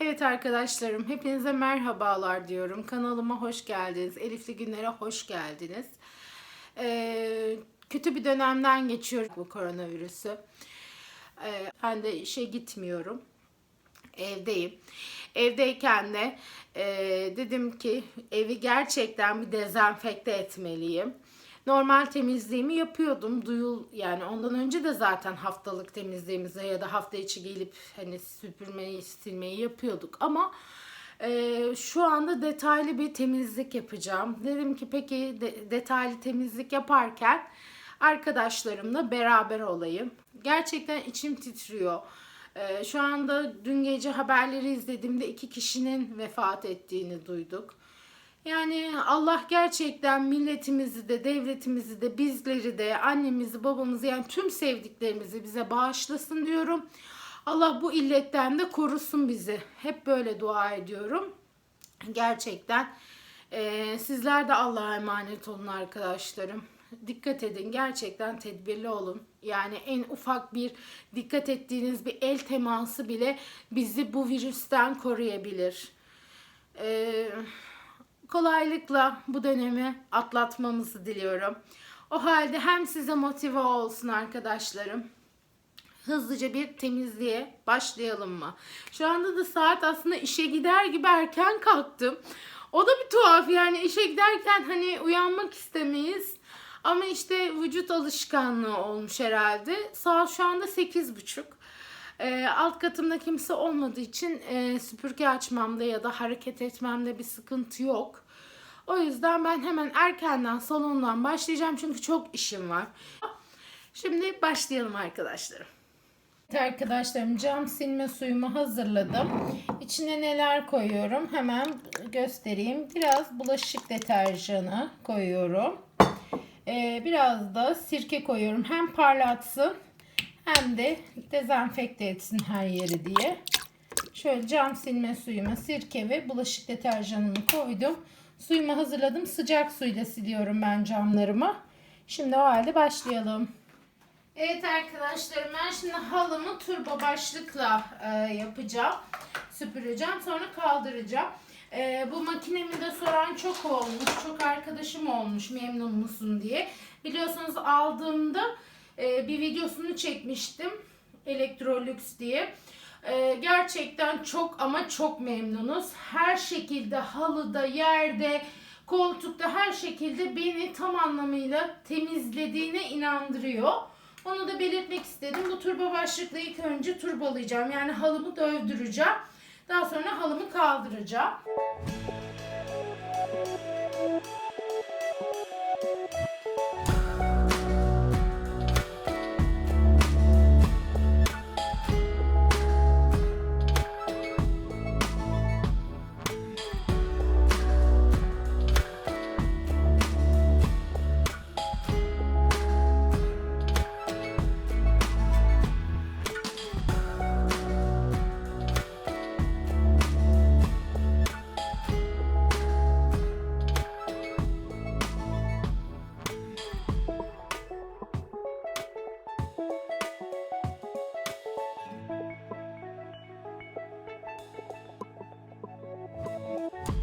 Evet arkadaşlarım, hepinize merhabalar diyorum. Kanalıma hoş geldiniz. Elifli Günler'e hoş geldiniz. Ee, kötü bir dönemden geçiyorum bu koronavirüsü. Ee, ben de işe gitmiyorum. Evdeyim. Evdeyken de e, dedim ki evi gerçekten bir dezenfekte etmeliyim. Normal temizliğimi yapıyordum. Duyul yani ondan önce de zaten haftalık temizliğimize ya da hafta içi gelip hani süpürmeyi, silmeyi yapıyorduk ama e, şu anda detaylı bir temizlik yapacağım. Dedim ki peki de- detaylı temizlik yaparken arkadaşlarımla beraber olayım. Gerçekten içim titriyor. E, şu anda dün gece haberleri izlediğimde iki kişinin vefat ettiğini duyduk. Yani Allah gerçekten milletimizi de, devletimizi de, bizleri de, annemizi, babamızı yani tüm sevdiklerimizi bize bağışlasın diyorum. Allah bu illetten de korusun bizi. Hep böyle dua ediyorum. Gerçekten eee, sizler de Allah'a emanet olun arkadaşlarım. Dikkat edin. Gerçekten tedbirli olun. Yani en ufak bir dikkat ettiğiniz bir el teması bile bizi bu virüsten koruyabilir. Eee kolaylıkla bu dönemi atlatmamızı diliyorum. O halde hem size motive olsun arkadaşlarım. Hızlıca bir temizliğe başlayalım mı? Şu anda da saat aslında işe gider gibi erken kalktım. O da bir tuhaf yani işe giderken hani uyanmak istemeyiz. Ama işte vücut alışkanlığı olmuş herhalde. Saat şu anda 8.30. E, alt katımda kimse olmadığı için e, süpürge açmamda ya da hareket etmemde bir sıkıntı yok. O yüzden ben hemen erkenden salondan başlayacağım çünkü çok işim var. Şimdi başlayalım arkadaşlarım. Evet arkadaşlarım cam silme suyumu hazırladım. İçine neler koyuyorum hemen göstereyim. Biraz bulaşık deterjanı koyuyorum. Ee, biraz da sirke koyuyorum. Hem parlatsın hem de dezenfekte etsin her yeri diye. Şöyle cam silme suyuma sirke ve bulaşık deterjanımı koydum. Suyumu hazırladım. Sıcak suyla siliyorum ben camlarımı. Şimdi o halde başlayalım. Evet arkadaşlarım ben şimdi halımı turbo başlıkla e, yapacağım. Süpüreceğim sonra kaldıracağım. E, bu makinemi de soran çok olmuş. Çok arkadaşım olmuş memnun musun diye. Biliyorsunuz aldığımda e, bir videosunu çekmiştim. Electrolux diye. E, gerçekten çok ama çok memnunuz. Her şekilde halıda, yerde, koltukta her şekilde beni tam anlamıyla temizlediğine inandırıyor. Onu da belirtmek istedim. Bu turbo başlıkla ilk önce turbolayacağım. Yani halımı dövdüreceğim. Daha sonra halımı kaldıracağım.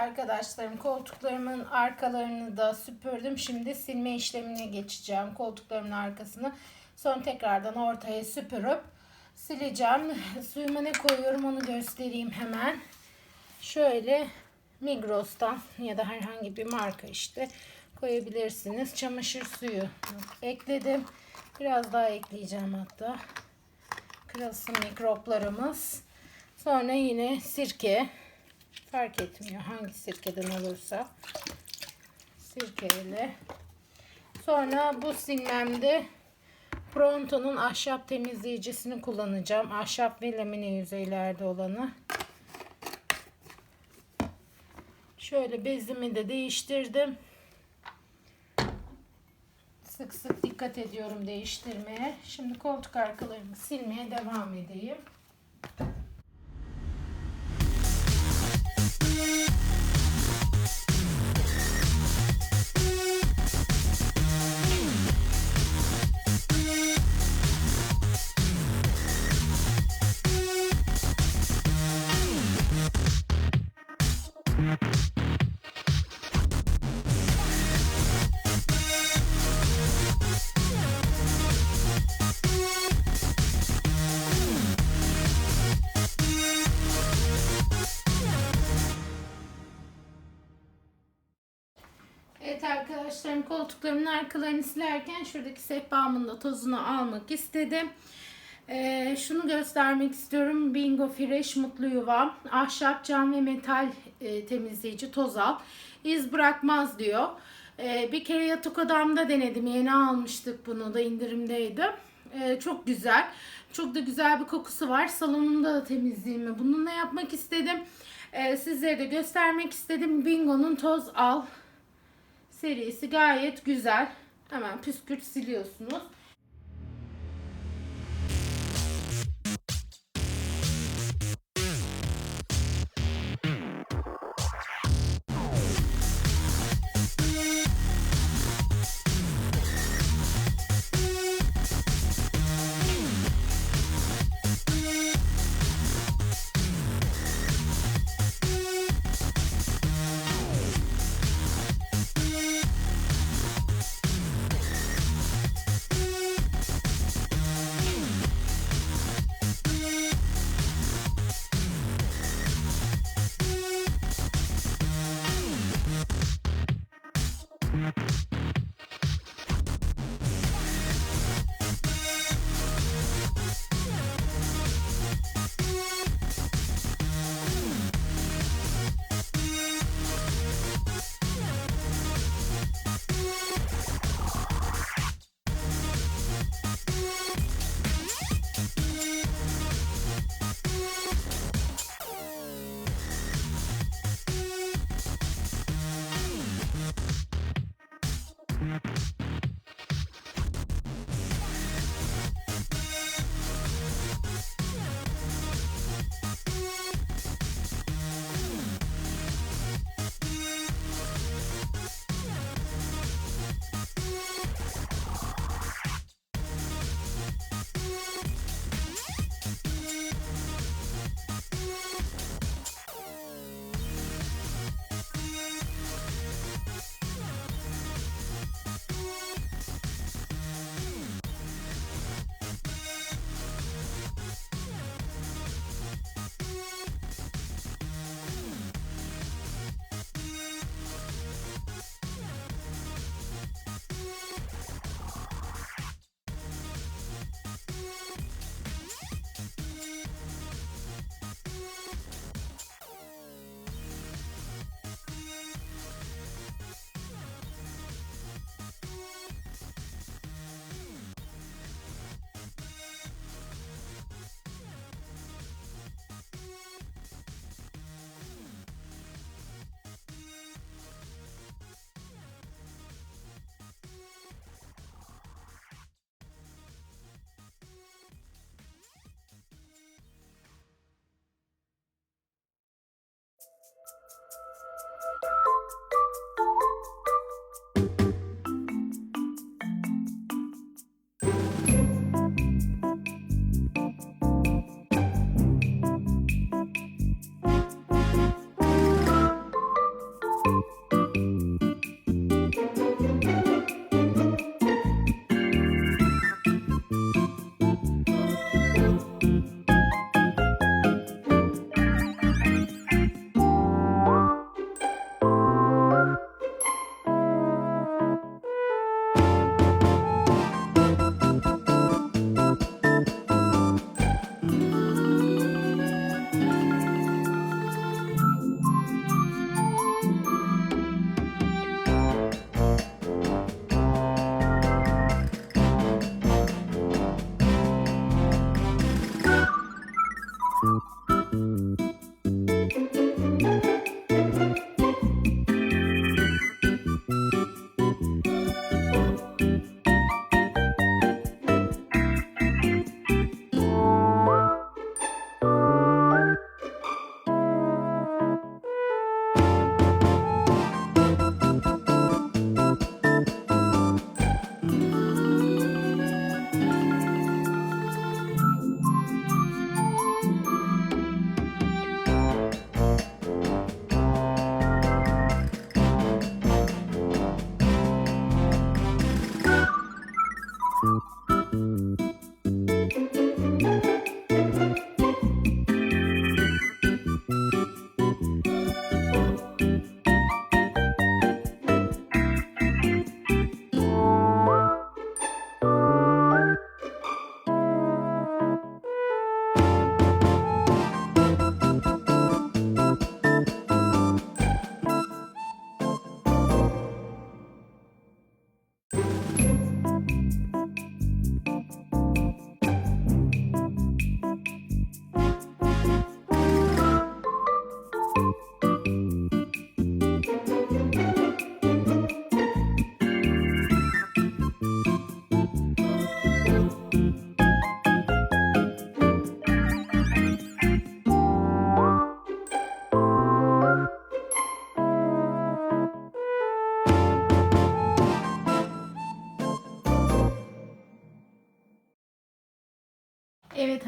arkadaşlarım koltuklarımın arkalarını da süpürdüm. Şimdi silme işlemine geçeceğim koltuklarımın arkasını. Sonra tekrardan ortaya süpürüp sileceğim. Suyuma ne koyuyorum onu göstereyim hemen. Şöyle Migros'tan ya da herhangi bir marka işte koyabilirsiniz. Çamaşır suyu ekledim. Biraz daha ekleyeceğim hatta. Kırılsın mikroplarımız. Sonra yine sirke. Fark etmiyor hangi sirkeden olursa. Sirkeyle. Sonra bu silmemde Pronto'nun ahşap temizleyicisini kullanacağım. Ahşap ve lamine yüzeylerde olanı. Şöyle bezimi de değiştirdim. Sık sık dikkat ediyorum değiştirmeye. Şimdi koltuk arkalarını silmeye devam edeyim. we koltuklarımın arkalarını silerken şuradaki sehpamın da tozunu almak istedim. Ee, şunu göstermek istiyorum. Bingo Fresh Mutlu Yuva. Ahşap, cam ve metal e, temizleyici toz al. İz bırakmaz diyor. Ee, bir kere yatak odamda denedim. Yeni almıştık bunu da indirimdeydi. Ee, çok güzel. Çok da güzel bir kokusu var. Salonumda da temizliğimi bununla yapmak istedim. Ee, sizlere de göstermek istedim. Bingo'nun toz al serisi gayet güzel. Hemen püskürt siliyorsunuz.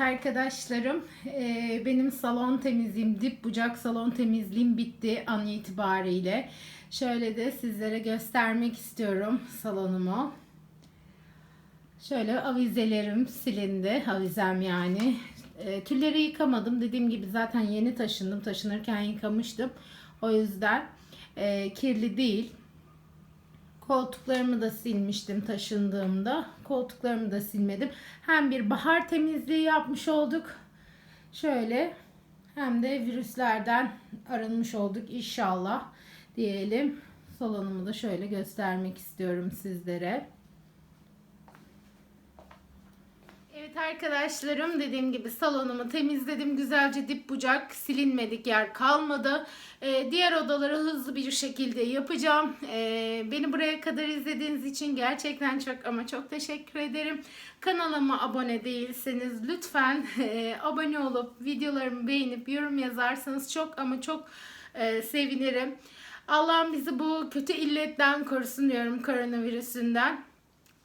Arkadaşlarım, eee, benim salon temizliğim, dip bucak salon temizliğim bitti an itibariyle. Şöyle de sizlere göstermek istiyorum salonumu. Şöyle avizelerim silindi, avizem yani. Eee tülleri yıkamadım. Dediğim gibi zaten yeni taşındım. Taşınırken yıkamıştım. O yüzden eee, kirli değil. Koltuklarımı da silmiştim taşındığımda. Koltuklarımı da silmedim. Hem bir bahar temizliği yapmış olduk. Şöyle hem de virüslerden arınmış olduk inşallah diyelim. Salonumu da şöyle göstermek istiyorum sizlere. Evet arkadaşlarım dediğim gibi salonumu temizledim. Güzelce dip bucak silinmedik yer kalmadı. Ee, diğer odaları hızlı bir şekilde yapacağım. Ee, beni buraya kadar izlediğiniz için gerçekten çok ama çok teşekkür ederim. Kanalıma abone değilseniz lütfen e, abone olup videolarımı beğenip yorum yazarsanız çok ama çok e, sevinirim. Allah'ım bizi bu kötü illetten korusun diyorum koronavirüsünden.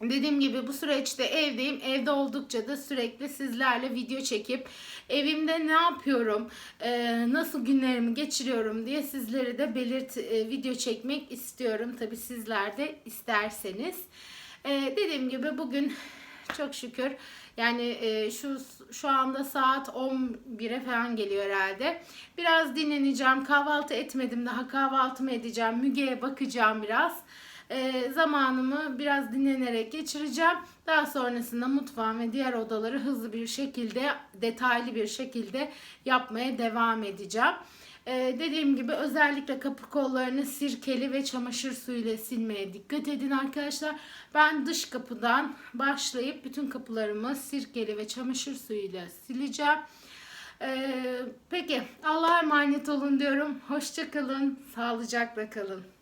Dediğim gibi bu süreçte evdeyim. Evde oldukça da sürekli sizlerle video çekip evimde ne yapıyorum, e, nasıl günlerimi geçiriyorum diye sizlere de belirt e, video çekmek istiyorum. Tabi sizler de isterseniz. E, dediğim gibi bugün çok şükür yani şu şu anda saat 11'e falan geliyor herhalde. Biraz dinleneceğim. Kahvaltı etmedim daha kahvaltımı edeceğim. Müge'ye bakacağım biraz e, zamanımı biraz dinlenerek geçireceğim. Daha sonrasında mutfağım ve diğer odaları hızlı bir şekilde, detaylı bir şekilde yapmaya devam edeceğim. Ee, dediğim gibi özellikle kapı kollarını sirkeli ve çamaşır suyuyla silmeye dikkat edin arkadaşlar. Ben dış kapıdan başlayıp bütün kapılarımı sirkeli ve çamaşır suyuyla sileceğim. Ee, peki Allah'a emanet olun diyorum. Hoşçakalın, sağlıcakla kalın.